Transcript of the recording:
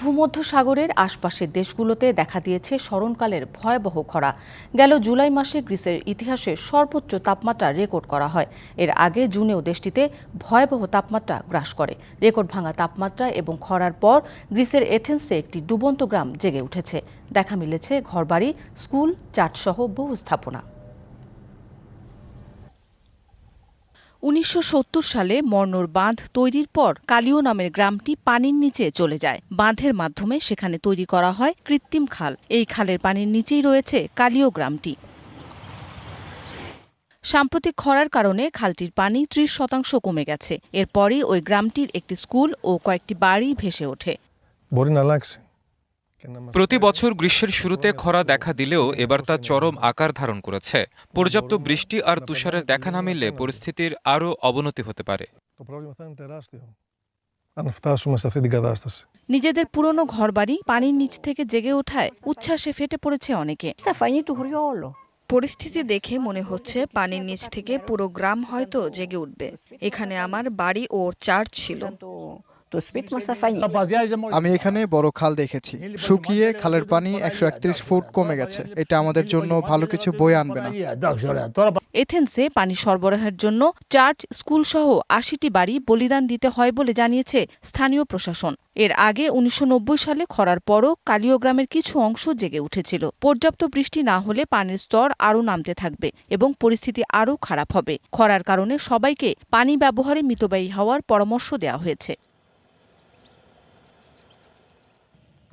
ভূমধ্যসাগরের আশপাশের দেশগুলোতে দেখা দিয়েছে স্মরণকালের ভয়াবহ খরা। গেল জুলাই মাসে গ্রিসের ইতিহাসে সর্বোচ্চ তাপমাত্রা রেকর্ড করা হয়। এর আগে জুনেও দেশটিতে ভয়াবহ তাপমাত্রা গ্রাস করে। রেকর্ড ভাঙা তাপমাত্রা এবং খরার পর গ্রিসের এথেন্সে একটি ডুবন্ত গ্রাম জেগে উঠেছে। দেখা মিলেছে ঘরবাড়ি, স্কুল, চার্চসহ বহু স্থাপনা। উনিশশো সত্তর সালে মর্নর বাঁধ তৈরির পর কালিও নামের গ্রামটি পানির নিচে চলে যায়। বাঁধের মাধ্যমে সেখানে তৈরি করা হয় কৃত্রিম খাল। এই খালের পানির নিচেই রয়েছে কালিও গ্রামটি। সাম্প্রতিক খরার কারণে খালটির পানি ত্রিশ শতাংশ কমে গেছে। এরপরই ওই গ্রামটির একটি স্কুল ও কয়েকটি বাড়ি ভেসে ওঠে। লাগছে প্রতি বছর গ্রীষ্মের শুরুতে খরা দেখা দিলেও এবার তা চরম আকার ধারণ করেছে। পর্যাপ্ত বৃষ্টি আর তুষারের দেখা না মিললে পরিস্থিতির আরও অবনতি হতে পারে। নিজেদের পুরনো ঘরবাড়ি পানির নিচ থেকে জেগে ওঠায় উচ্ছ্বাসে ফেটে পড়েছে অনেকে। পরিস্থিতি দেখে মনে হচ্ছে পানির নিচ থেকে পুরো গ্রাম হয়তো জেগে উঠবে। এখানে আমার বাড়ি ও চার্চ ছিল। তুসবিত মুসাফাই আমি এখানে বড় খাল দেখেছি। শুকিয়ে খালের পানি একশো ফুট কমে গেছে। এটা আমাদের জন্য ভালো কিছু বই আনবে না। এথেন্সে পানি সরবরাহের জন্য চার্চ স্কুল সহ আশিটি বাড়ি বলিদান দিতে হয় বলে জানিয়েছে স্থানীয় প্রশাসন। এর আগে উনিশশো নব্বই সালে খরার পরও কালীয় গ্রামের কিছু অংশ জেগে উঠেছিল। পর্যাপ্ত বৃষ্টি না হলে পানির স্তর আরও নামতে থাকবে এবং পরিস্থিতি আরও খারাপ হবে। খরার কারণে সবাইকে পানি ব্যবহারে মিতব্যয়ী হওয়ার পরামর্শ দেওয়া হয়েছে।